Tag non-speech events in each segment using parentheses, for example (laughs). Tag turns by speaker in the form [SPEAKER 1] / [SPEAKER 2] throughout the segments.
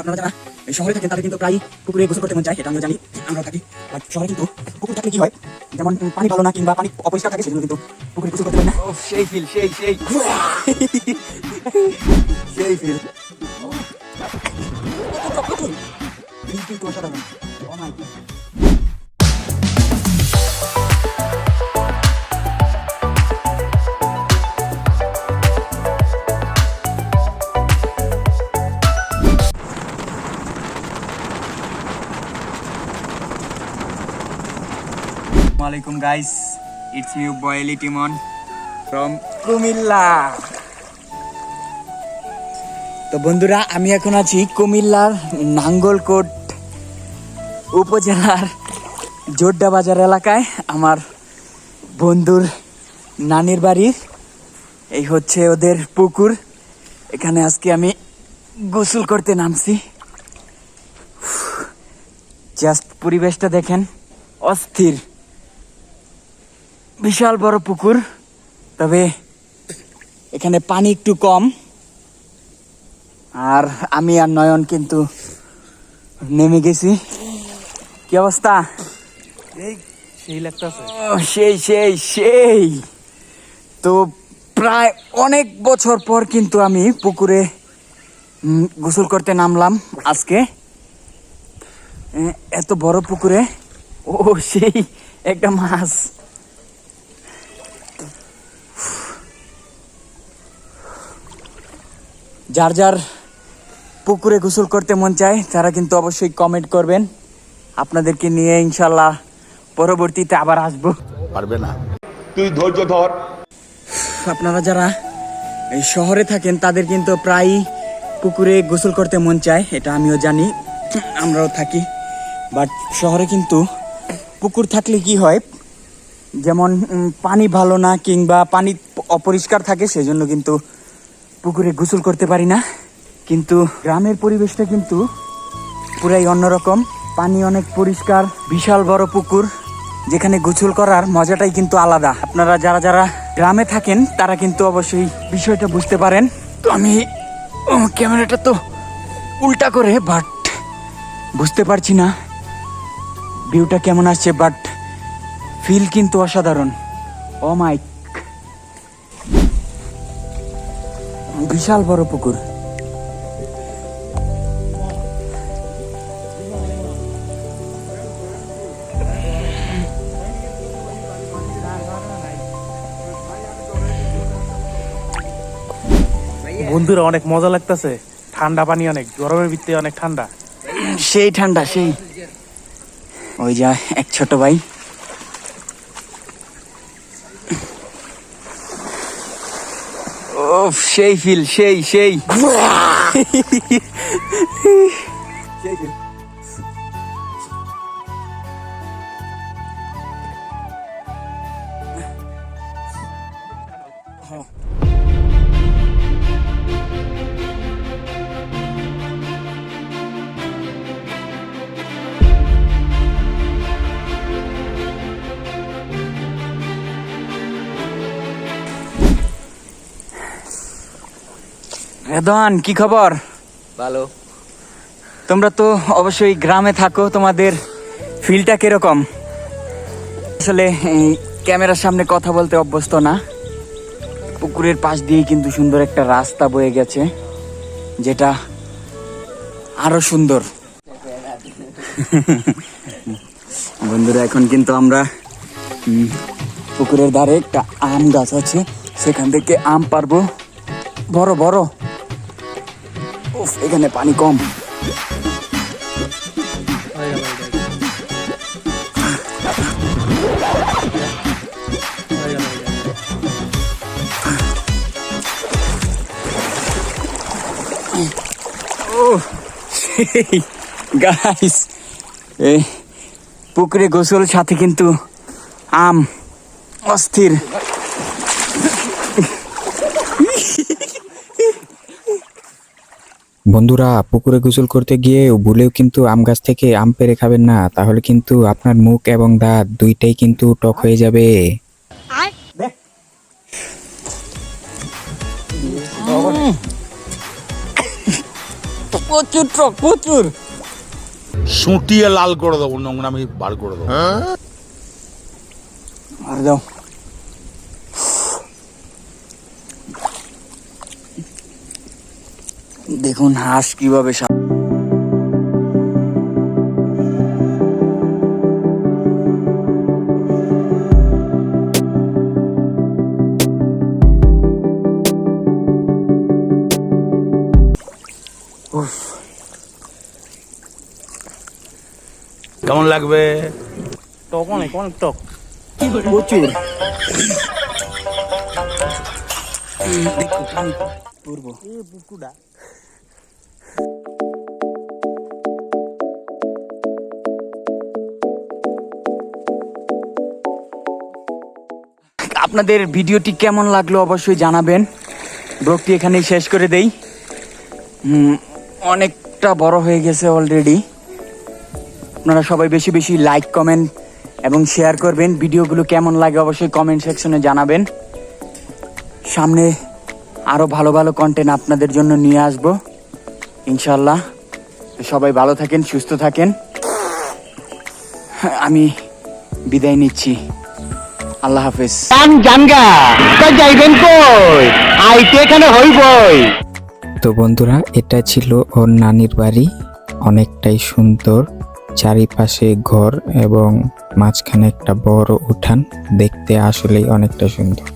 [SPEAKER 1] আপনারা যারা শহরে থাকেন তাদের কিন্তু প্রায় পুকুরে গোসল করতে মন চায় এটা আমিও জানি আমরা থাকি। শহরে কিন্তু পুকুর থাকলে কি হয় যেমন পানি ভালো না কিংবা পানি অপরিষ্কার থাকে সেজন্য কিন্তু পুকুরে গোসল করতে পারি না।
[SPEAKER 2] সেই ফিল সেই সেই।
[SPEAKER 1] সেই ফিল অসাধারণ ও মাই
[SPEAKER 2] আসসালামাইকুম গাইস ইটস মিউ বয়েলি টিমন ফ্রম কুমিল্লা তো বন্ধুরা, আমি এখন আছি কুমিল্লার নাঙ্গলকোট উপজেলার জোড্ডা বাজার এলাকায়। আমার বন্ধুর নানির বাড়ির এই হচ্ছে ওদের পুকুর। এখানে আজকে আমি গোসল করতে নামছি। জাস্ট পরিবেশটা দেখেন অস্থির। বিশাল বড় পুকুর তবে এখানে পানি একটু কম। আর আমি আর নয়ন কিন্তু নেমে গেছি। কি অবস্থা?
[SPEAKER 3] সেই লাগতেছে
[SPEAKER 2] সেই সেই সেই। তো প্রায় অনেক বছর পর কিন্তু আমি পুকুরে গোসল করতে নামলাম আজকে। এত বড় পুকুরে ও সেই একটা মাছ। যার যার পুকুরে গোসল করতে মন চায় তারা কিন্তু অবশ্যই কমেন্ট করবেন। আপনাদেরকে নিয়ে ইনশাল্লাহ পরবর্তীতে আবার আসব।
[SPEAKER 4] পারবে না।
[SPEAKER 5] তুই ধৈর্য ধর।
[SPEAKER 2] আপনারা যারা এই শহরে থাকেন তাদের কিন্তু প্রায়ই পুকুরে গোসল করতে মন চায় এটা আমিও জানি আমরাও থাকি। বাট শহরে কিন্তু পুকুর থাকলে কি হয় যেমন পানি ভালো না কিংবা পানি অপরিষ্কার থাকে সেজন্য কিন্তু পুকুরে গোসল করতে পারি না, কিন্তু গ্রামের পরিবেশটা কিন্তু পুরাই অন্যরকম। পানি অনেক পরিষ্কার, বিশাল বড় পুকুর, যেখানে গোসল করার মজাটাই কিন্তু আলাদা। আপনারা যারা যারা গ্রামে থাকেন, তারা কিন্তু অবশ্যই বিষয়টা বুঝতে পারেন। তো আমি ক্যামেরাটা তো উল্টা করে বাট বুঝতে পারছি না। ভিউটা কেমন আসছে বাট ফিল কিন্তু অসাধারণ। ও বিশাল বড় পুকুর।
[SPEAKER 3] বন্ধুরা অনেক মজা লাগতেছে। ঠান্ডা পানি অনেক গরমের ভিত্তি অনেক ঠান্ডা।
[SPEAKER 2] সেই ঠান্ডা সেই। ওই যা এক ছোট ভাই ও সেই ফিল সেই সেই রেদন কি খবর?
[SPEAKER 1] ভালো।
[SPEAKER 2] তোমরা তো অবশ্যই গ্রামে থাকো তোমাদের ফিলটা কীরকম? আসলে ক্যামেরার সামনে কথা বলতে অভ্যস্ত না। পুকুরের পাশ দিয়ে কিন্তু সুন্দর একটা রাস্তা বয়ে গেছে যেটা আরও সুন্দর। (laughs) বন্ধুরা এখন কিন্তু আমরা পুকুরের ধারে একটা আম গাছ আছে। সেখান থেকে আম পারব বড় বড়। উফ এখানে পানি কম। গাইস এই পুকুরে গোসল সাথে কিন্তু আম অস্থির।
[SPEAKER 6] বন্ধুরা পুকুরে গোসল করতে গিয়ে ভুলেও কিন্তু আম গাছ থেকে আম পেরে খাবেন না। তাহলে কিন্তু আপনার মুখ এবং দাঁত দুইটাই কিন্তু টক হয়ে যাবে।
[SPEAKER 2] প্রচুর টক প্রচুর।
[SPEAKER 4] সুটিয়ে লাল করে দেবো নোংরা আমি বার করে দেবো।
[SPEAKER 2] আর দাও। দেখুন হাঁস কীভাবে
[SPEAKER 4] কেমন লাগবে?
[SPEAKER 3] টক অনেক অনেক টক?
[SPEAKER 2] প্রচুর। দেখো পূর্ব আপনাদের ভিডিওটি কেমন লাগল অবশ্যই জানাবেন। ব্লগটি এখানেই শেষ করে দেই। অনেকটা বড় হয়ে গেছে অলরেডি আপনারা সবাই বেশি বেশি লাইক কমেন্ট এবং শেয়ার করবেন। ভিডিওগুলো কেমন লাগে অবশ্যই কমেন্ট সেকশনে জানাবেন। সামনে আরও ভালো ভালো কন্টেন্ট আপনাদের জন্য নিয়ে আসব। ইনশাল্লাহ সবাই ভালো থাকেন, সুস্থ থাকেন। আমি বিদায় নিচ্ছি। আল্লাহ হাফেজ।
[SPEAKER 6] তো বন্ধুরা এটা ছিল ওর নানির বাড়ি। অনেকটাই সুন্দর চারিপাশে ঘর এবং মাঝখানে একটা বড় উঠান। দেখতে আসলেই অনেকটা সুন্দর।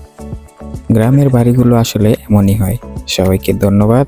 [SPEAKER 6] গ্রামের বাড়িগুলো আসলে এমনই হয়। সবাইকে ধন্যবাদ।